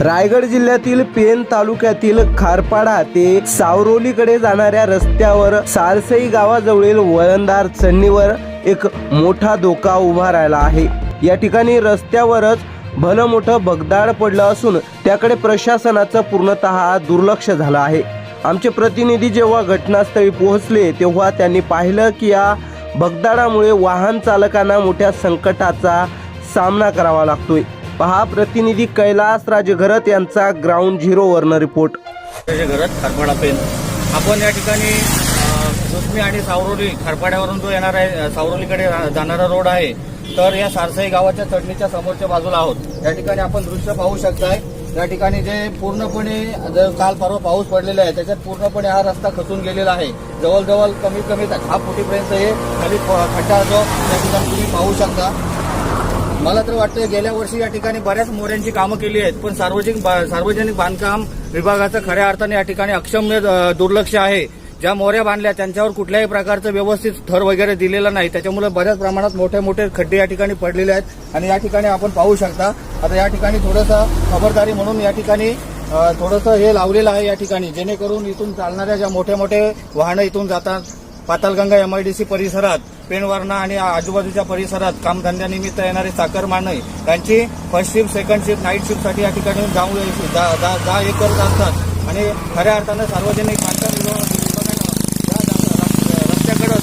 रायगड जिल्ह्यातील पेन तालुक्यातील खारपाडा ते सावरोलीकडे जाणाऱ्या रस्त्यावर सारसई गावाजवळील वळणदार चढणीवर एक मोठा धोका उभा राहिला आहे. या ठिकाणी रस्त्यावरच भलं मोठं भगदाड पडलं असून त्याकडे प्रशासनाचं पूर्णतः दुर्लक्ष झालं आहे. आमचे प्रतिनिधी जेव्हा घटनास्थळी पोहोचले तेव्हा त्यांनी पाहिलं की या भगदाडामुळे वाहन चालकांना मोठ्या संकटाचा सामना करावा लागतोय. पहा प्रतिनिधी कैलास राजघरत यांचा ग्राउंड झिरोवरनं रिपोर्ट त्याच्या घरत खारपाडा पेन आपण या ठिकाणी अ, आणि सावरोली खारपाड्यावरून जो येणार आहे सावरोलीकडे रा- जाणारा रोड आहे तर या सारसाई गावाच्या चढणीच्या समोरच्या बाजूला आहोत. या ठिकाणी आपण दृश्य पाहू शकताय. या ठिकाणी जे पूर्णपणे जर काल परवा पाऊस पडलेला आहे त्याच्यात पूर्णपणे हा रस्ता खचून गेलेला आहे. जवळजवळ कमीत कमी दहा फुटीपर्यंत हे खाली खड्डा जो त्या ठिकाणी तुम्ही पाहू शकता. मला तर वाटतं गेल्या वर्षी या ठिकाणी बऱ्याच मोऱ्यांची कामं केली आहेत पण सार्वजनिक बा- सार्वजनिक बांधकाम विभागाचं खऱ्या अर्थाने या ठिकाणी अक्षम्य दुर्लक्ष आहे. ज्या मोऱ्या बांधल्या त्यांच्यावर कुठल्याही प्रकारचं व्यवस्थित थर वगैरे दिलेलं नाही. त्याच्यामुळे बऱ्याच प्रमाणात मोठे मोठे खड्डे या ठिकाणी पडलेले आहेत आणि या ठिकाणी आपण पाहू शकता. आता या ठिकाणी थोडंसं खबरदारी म्हणून या ठिकाणी थोडंसं हे लावलेलं आहे या ठिकाणी. जेणेकरून इथून चालणाऱ्या ज्या मोठे मोठे वाहनं इथून जातात पातालगंगा एमआयडीसी परिसरात पेणवारणा आणि आजूबाजूच्या परिसरात कामधंद्यानिमित्त येणारे चाकरमाने त्यांची first shift second shift night शिफ्टसाठी या ठिकाणी जाऊन दहा जा- जा असतात. आणि खऱ्या अर्थानं सार्वजनिक बांधकाम रस्त्याकडे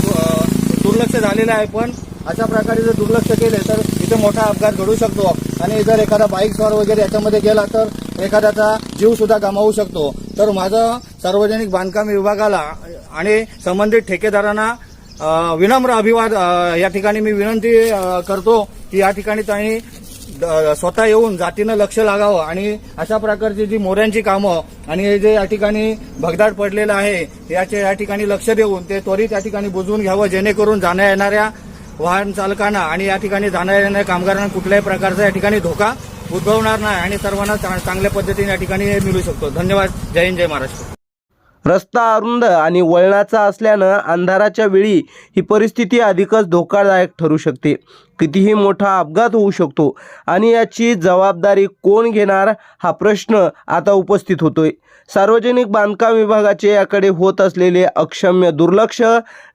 दुर्लक्ष झालेलं आहे. पण अशा प्रकारे जर दुर्लक्ष केले तर इथे मोठा अपघात घडू शकतो. आणि जर एखादा बाईक स्वार वगैरे याच्यामध्ये गेला तर एखाद्याचा जीव सुद्धा गमावू शकतो. तर माझं सार्वजनिक बांधकाम विभागाला आणि संबंधित ठेकेदारांना विनम्र अभिवाद या ठिकाणी मी विनंती करतो की या ठिकाणी त्यांनी द- स्वतः येऊन जातीनं लक्ष लागावं आणि अशा प्रकारची जी मोऱ्यांची कामं आणि हे जे या ठिकाणी भगदाड पडलेलं आहे याचे या ठिकाणी लक्ष देऊन ते त्वरित या ठिकाणी बुजवून घ्यावं जेणेकरून जाण्या येणाऱ्या वाहन चालकांना आणि या ठिकाणी जाण्या येणाऱ्या कामगारांना कुठल्याही प्रकारचा या ठिकाणी धोका उद्भवणार नाही आणि सर्वांना चांगल्या पद्धतीने या ठिकाणी हे मिळू शकतो. धन्यवाद. जय हिंद जय महाराष्ट्र. रस्ता अरुंद आणि वळणाचा असल्यानं अंधाराच्या वेळी ही परिस्थिती अधिकच धोकादायक ठरू शकते. कितीही मोठा अपघात होऊ शकतो आणि याची जबाबदारी कोण घेणार हा प्रश्न आता उपस्थित होतोय. सार्वजनिक बांधकाम विभागाचे याकडे होत असलेले अक्षम्य दुर्लक्ष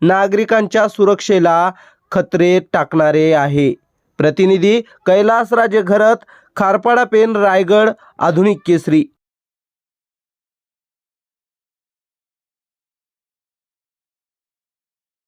नागरिकांच्या सुरक्षेला खतरे टाकणारे आहे. प्रतिनिधी कैलासराजे घरत खारपाडा पेन रायगड आधुनिक केसरी.